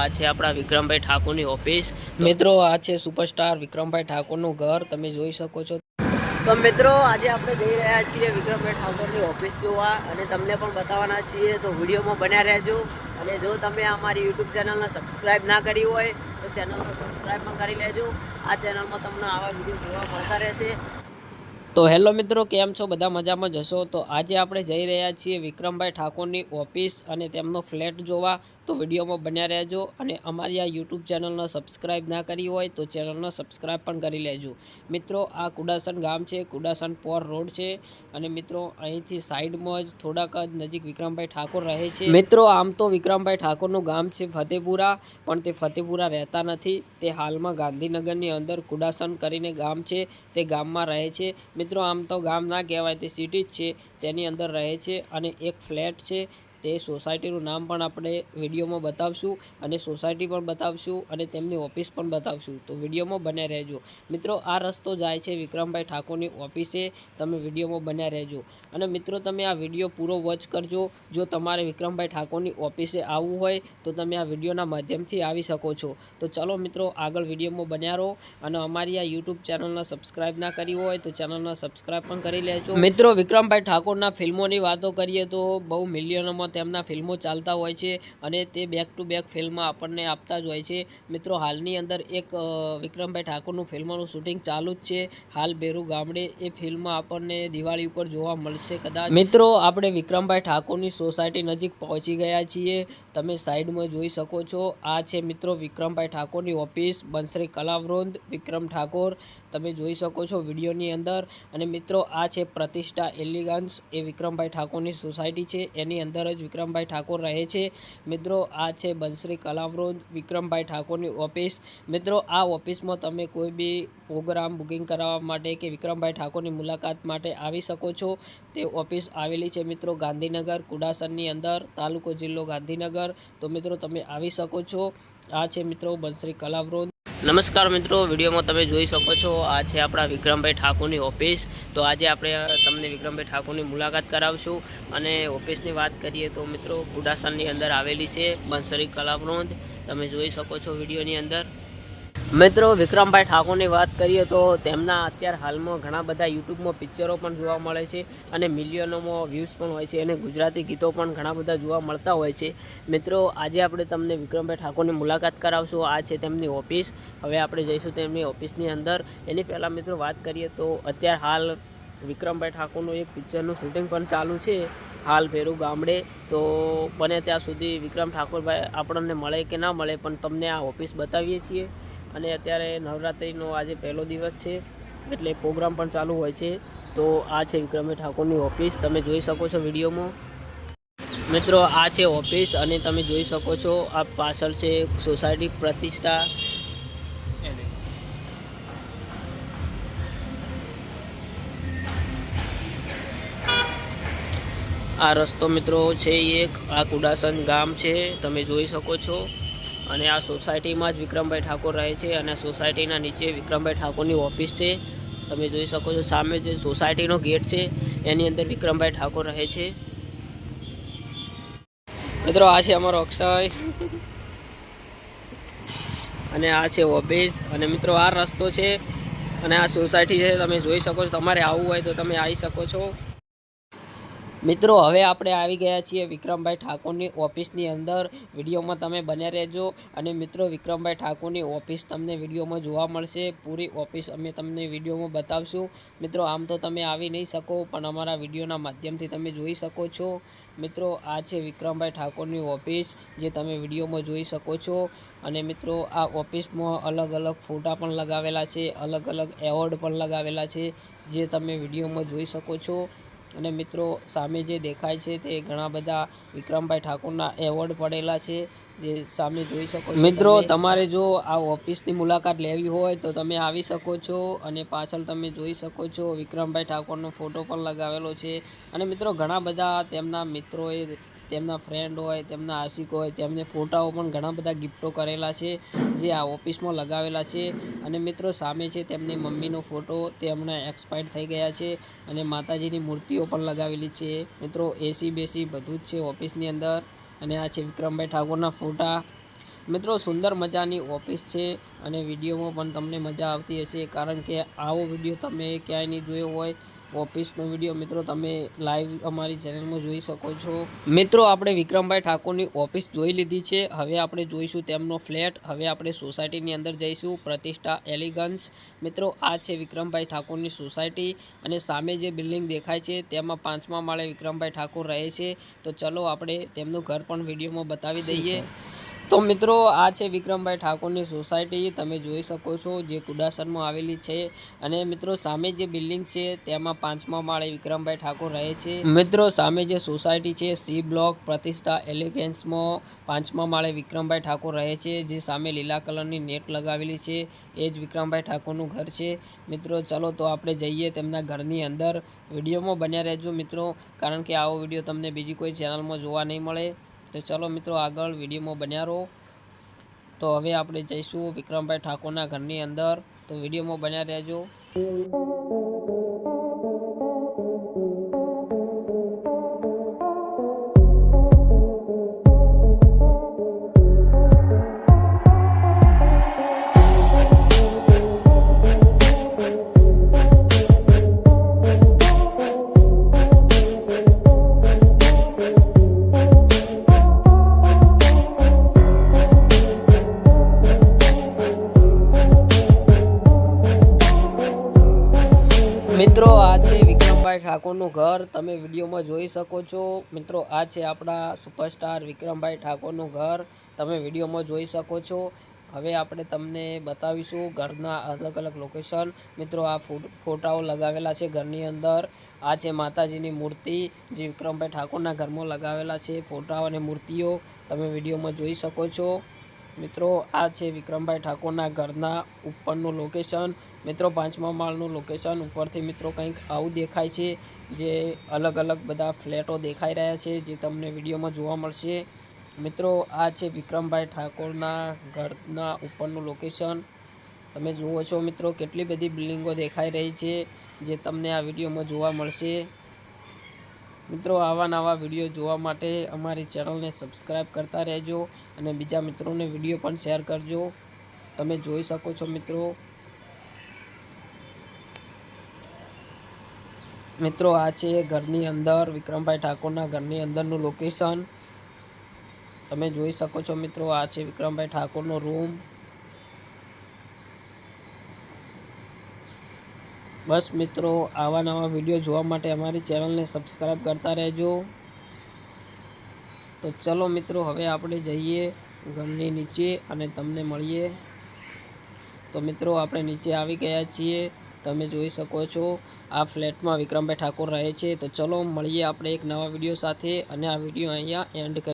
આ છે આપણા વિક્રમભાઈ ઠાકોરની ઓફિસ. મિત્રો આ છે સુપરસ્ટાર વિક્રમભાઈ ઠાકોરનું ઘર. તમે જોઈ શકો છો. તો મિત્રો આજે આપણે જઈ રહ્યા છીએ વિક્રમભાઈ ઠાકોરની ઓફિસ જોવા અને તમને પણ બતાવવાના છીએ. તો વિડીયોમાં બન્યા રહેજો. અને જો તમે અમારી યુટ્યુબ ચેનલને સબસ્ક્રાઈબ ના કરી હોય તો ચેનલને સબસ્ક્રાઈબ પણ કરી લેજો. આ ચેનલમાં તમને આવા વીડિયો જોવા મળતા રહેશે. તો હેલો મિત્રો કેમ છો? બધા મજામાં જશો તો આજે આપણે જઈ રહ્યા છીએ વિક્રમભાઈ ઠાકોરની ઓફિસ અને તેમનો ફ્લેટ જોવા. તો વિડીયોમાં બન્યા રહેજો અને અમારી આ યુટ્યુબ ચેનલને સબસ્ક્રાઇબ ના કરી હોય તો ચેનલને સબસ્ક્રાઇબ પણ કરી લેજો. મિત્રો, આ કુડાસન ગામ છે, કુડાસન પોર રોડ છે અને મિત્રો, અહીંથી સાઈડમાં જ થોડાક જ નજીક વિક્રમભાઈ ઠાકોર રહે છે. મિત્રો, આમ તો વિક્રમભાઈ ઠાકોરનું ગામ છે ફતેપુરા, પણ તે ફતેપુરા રહેતા નથી. તે હાલમાં ગાંધીનગરની અંદર કુડાસન કરીને ગામ છે, તે ગામમાં રહે છે. મિત્રો, આમ તો ગામ ના કહેવાય, તે સિટી જ છે, તેની અંદર રહે છે અને એક ફ્લેટ છે. તે સોસાયટીનું નામ પણ આપણે વિડીયોમાં બતાવશું અને સોસાયટી પણ બતાવશું અને તેમની ઓફિસ પણ બતાવશું. તો વિડીયોમાં બન્યા રહેજો. મિત્રો, આ રસ્તો જાય છે વિક્રમભાઈ ઠાકોરની ઓફિસે. તમે વિડીયોમાં બન્યા રહેજો. અને મિત્રો, તમે આ વીડિયો પૂરો વોચ કરજો. જો તમારે વિક્રમભાઈ ઠાકોરની ઓફિસે આવવું હોય, તો તમે આ વિડીયોના માધ્યમથી આવી શકો છો. તો ચલો મિત્રો, આગળ વિડીયોમાં બન્યા રહો. અને અમારી આ યુટ્યુબ ચેનલને સબસ્ક્રાઇબ ના કરી હોય, તો ચેનલને સબસ્ક્રાઇબ પણ કરી લેજો. મિત્રો, વિક્રમભાઈ ઠાકોરના ફિલ્મોની વાતો કરીએ તો બહુ મિલિયનોમાં તેમના ફિલ્મો ચાલતા હોય છે અને તે બેક ટુ બેક ફિલ્મ આપણને આપતા જ હોય છે. મિત્રો, હાલની અંદર એક વિક્રમભાઈ ઠાકોરનું ફિલ્મનું શૂટિંગ ચાલુ જ છે. હાલ બેરુ ગામડે એ ફિલ્મ આપણને દિવાળી ઉપર જોવા મળશે કદાચ. મિત્રો, આપણે વિક્રમભાઈ ઠાકોરની સોસાયટી નજીક પહોંચી ગયા છીએ. તમે સાઈડમાં જોઈ શકો છો. આ છે મિત્રો વિક્રમભાઈ ઠાકોરની ઓફિસ, બંસરી કલાવૃંદ વિક્રમ ઠાકોર. તમે જોઈ શકો છો વિડીયોની અંદર. અને મિત્રો, આ છે પ્રતિષ્ઠા એલિગન્સ. એ વિક્રમભાઈ ઠાકોરની સોસાયટી છે. એની અંદર જ વિક્રમભાઈ ઠાકોર રહે છે. મિત્રો, આ છે બંસરી કલાવૃંદ વિક્રમભાઈ ઠાકોરની ઓફિસ. મિત્રો, આ ઓફિસમાં તમે કોઈ બી પ્રોગ્રામ બુકિંગ કરાવવા માટે કે વિક્રમભાઈ ઠાકોરની મુલાકાત માટે આવી શકો છો. તે ઓફિસ આવેલી છે મિત્રો ગાંધીનગર કુડાસનની અંદર, તાલુકો જિલ્લો ગાંધીનગર. તો મિત્રો, તમે આવી શકો છો. આ છે મિત્રો બંસરી કલાવૃંદ. નમસ્કાર મિત્રો, વિડીયોમાં તમે જોઈ શકો છો, આ છે આપણા વિક્રમભાઈ ઠાકોરની ઓફિસ. તો આજે આપણે તમને વિક્રમભાઈ ઠાકોરની મુલાકાત કરાવશું. અને ઓફિસની વાત કરીએ તો મિત્રો કુડાસનની અંદર આવેલી છે બંસરી કલાવૃંદ તમે જોઈ શકો છો વિડીયોની અંદર. મિત્રો, વિક્રમભાઈ ઠાકોરની વાત કરીએ તો તેમના અત્યારે હાલમાં ઘણા બધા યુટ્યુબમાં પિક્ચરો પણ જોવા મળે છે અને મિલિયનોમાં વ્યૂઝ પણ હોય છે અને ગુજરાતી ગીતો પણ ઘણા બધા જોવા મળતા હોય છે. મિત્રો, આજે આપણે તમને વિક્રમભાઈ ઠાકોરની મુલાકાત કરાવશું. આ છે તેમની ઓફિસ. હવે આપણે જઈશું તેમની ઓફિસની અંદર. એની પહેલાં મિત્રો, વાત કરીએ તો અત્યારે હાલ વિક્રમભાઈ ઠાકોરનું એક પિક્ચરનું શૂટિંગ પણ ચાલુ છે. હાલ ફેરું ગામડે. તો બને ત્યાં સુધી વિક્રમ ઠાકોરભાઈ આપણને મળે કે ના મળે પણ તમને આ ઓફિસ બતાવીએ છીએ. અને અત્યારે નવરાત્રિનો આજે પહેલો દિવસ છે, એટલે પ્રોગ્રામ પણ ચાલુ હોય છે. તો આ છે વિક્રમભાઈ ઠાકોરની ઓફિસ, તમે જોઈ શકો છો વિડીયોમાં. મિત્રો, આ છે ઓફિસ અને તમે જોઈ શકો છો, આ પાછળ છે સોસાયટી પ્રતિષ્ઠા. આ રસ્તો મિત્રો છે એક, આ કુડાસન ગામ છે, તમે જોઈ શકો છો. અને આ સોસાયટીમાં જ વિક્રમભાઈ ઠાકોર રહે છે અને સોસાયટીના નીચે વિક્રમભાઈ ઠાકોરની ઓફિસ છે. તમે જોઈ શકો છો, સામે જે સોસાયટીનો ગેટ છે, એની અંદર વિક્રમભાઈ ઠાકોર રહે છે. મિત્રો, આ છે અમારો અક્ષય. અને આ છે ઓફિસ અને મિત્રો, આ રસ્તો છે અને આ સોસાયટી છે, તમે જોઈ શકો છો, તમારે આવવું હોય તો તમે આવી શકો છો. મિત્રો, હવે આપણે આવી ગયા છીએ વિક્રમભાઈ ઠાકોરની ઓફિસની અંદર. વિડીયોમાં તમે બન્યા રહેજો. અને મિત્રો, વિક્રમભાઈ ઠાકોરની ઓફિસ તમને વિડીયોમાં જોવા મળશે. પૂરી ઓફિસ અમે તમને વિડીયોમાં બતાવશું. મિત્રો, આમ તો તમે આવી નહીં શકો, પણ અમારા વિડીયોના માધ્યમથી તમે જોઈ શકો છો. મિત્રો, આ છે વિક્રમભાઈ ઠાકોરની ઓફિસ, જે તમે વિડીયોમાં જોઈ શકો છો. અને મિત્રો, આ ઓફિસમાં અલગ અલગ ફોટા પણ લગાવેલા છે, અલગ અલગ એવોર્ડ પણ લગાવેલા છે, જે તમે વિડીયોમાં જોઈ શકો છો. અને મિત્રો સામે જે દેખાય છે તે ઘણા બધા વિક્રમભાઈ ઠાકોરના એવોર્ડ પડેલા છે. જે સામે જોઈ શકો મિત્રો તમારે જો આ ઓફિસની મુલાકાત લેવી હોય તો તમે આવી શકો છો અને પાછળ તમે જોઈ શકો છો વિક્રમભાઈ ઠાકોરનો ફોટો પણ લગાવેલો છે. અને મિત્રો ઘણા બધા તેમના મિત્રોએ તેમના ફ્રેન્ડ હોય, તેમના આશિકો હોય, તેમને ફોટાઓ પણ ઘણા બધા ગિફ્ટો કરેલા છે, જે આ ઓફિસમાં લગાવેલા છે. અને મિત્રો, સામે છે તેમની મમ્મીનો ફોટો તે હમણાં એક્સપાયર્ડ થઈ ગયા છે અને માતાજીની મૂર્તિઓ પણ લગાવેલી છે. મિત્રો, એસી બેસી બધું જ છે ઓફિસની અંદર અને આ છે વિક્રમભાઈ ઠાકોરના ફોટા. મિત્રો, સુંદર મજાની ઓફિસ છે અને વિડીયોમાં પણ તમને મજા આવતી હશે, કારણ કે આવો વીડિયો તમે ક્યાંય નહીં જોયો હોય ઓફિસનો વીડિયો. મિત્રો, તમે લાઈવ અમારી ચેનલમાં જોઈ શકો છો. મિત્રો, આપણે વિક્રમભાઈ ઠાકોરની ઓફિસ જોઈ લીધી છે. હવે આપણે જોઈશું તેમનો ફ્લેટ. હવે આપણે સોસાયટીની અંદર જઈશું. પ્રતિષ્ઠા એલિગન્સ. મિત્રો, આ છે વિક્રમભાઈ ઠાકોરની સોસાયટી અને સામે જે બિલ્ડિંગ દેખાય છે, તેમાં પાંચમા માળે વિક્રમભાઈ ઠાકોર રહે છે. તો ચલો આપણે તેમનું ઘર પણ વિડીયોમાં બતાવી દઈએ. તો મિત્રો, આ છે વિક્રમભાઈ ઠાકોરની સોસાયટી. તમે જોઈ શકો છો જે કુડાસરમાં આવેલી છે. અને મિત્રો, સામે જે બિલ્ડિંગ છે, તેમાં પાંચમા માળે વિક્રમભાઈ ઠાકોર રહે છે. મિત્રો, સામે જે સોસાયટી છે, સી બ્લોક પ્રતિષ્ઠા એલિગેન્સમાં પાંચમા માળે વિક્રમભાઈ ઠાકોર રહે છે. જે સામે લીલા કલરની નેટ લગાવેલી છે. એ જ વિક્રમભાઈ ઠાકોરનું ઘર છે. મિત્રો, ચલો તો આપણે જઈએ તેમના ઘરની અંદર. વિડીયોમાં બન્યા રહેજો મિત્રો, કારણ કે આવો વીડિયો તમને બીજી કોઈ ચેનલમાં જોવા નહીં મળે. તો ચલો મિત્રો આગળ વિડીયોમાં બન્યા રહો. તો હવે આપણે જઈશું વિક્રમભાઈ ઠાકોરના ઘરની અંદર. તો વિડીયોમાં બન્યા રહેજો. ઠાકોરનું ઘર તમે વિડીયોમાં જોઈ શકો છો. મિત્રો, આ છે આપણા સુપરસ્ટાર વિક્રમભાઈ ઠાકોરનું ઘર. તમે વિડીયોમાં જોઈ શકો છો. હવે આપણે તમને બતાવીશું ઘરના અલગ અલગ લોકેશન મિત્રો, આ ફોટ- ફોટાઓ લગાવેલા છે ઘરની અંદર. આ છે માતાજીની મૂર્તિ જે વિક્રમભાઈ ઠાકોરના ઘરમાં લગાવેલા છે. ફોટાઓ અને મૂર્તિઓ તમે વિડીયોમાં જોઈ શકો છો. મિત્રો, આ છે વિક્રમભાઈ ઠાકોરના ઘરના ઉપરનું લોકેશન મિત્રો, પાંચમા માળનું લોકેશન ઉપરથી મિત્રો કંઈક આવું દેખાય છે, જે અલગ અલગ બધા ફ્લેટો દેખાઈ રહ્યા છે, જે તમને વિડીયોમાં જોવા મળશે. મિત્રો, આ છે વિક્રમભાઈ ઠાકોરના ઘરના ઉપરનું લોકેશન તમે જુઓ છો મિત્રો, કેટલી બધી બિલ્ડિંગો દેખાઈ રહી છે, જે તમને આ વિડીયોમાં જોવા મળશે. મિત્રો, આવા નવા વીડિયો જોવા માટે અમારી ચેનલને સબસ્ક્રાઈબ કરતા રહેજો અને બીજા મિત્રોને વીડિયો પણ શેર કરજો. તમે જોઈ શકો છો મિત્રો. મિત્રો, આ છે ઘરની અંદર, વિક્રમભાઈ ઠાકોરના ઘરની અંદરનું લોકેશન તમે જોઈ શકો છો મિત્રો, આ છે વિક્રમભાઈ ઠાકોરનો રૂમ બસ મિત્રો, આવા નવા વીડિયો જોવા માટે અમારી ચેનલને સબસ્ક્રાઈબ કરતા રહેજો. તો ચલો મિત્રો, હવે આપણે જઈએ ઘરની નીચે અને તમને મળીએ. તો મિત્રો, આપણે નીચે આવી ગયા છીએ. તમે જોઈ શકો છો, આ ફ્લેટમાં વિક્રમભાઈ ઠાકોર રહે છે. તો ચલો મળીએ આપણે એક નવા વીડિયો સાથે અને આ વીડિયો અહીંયા એન્ડ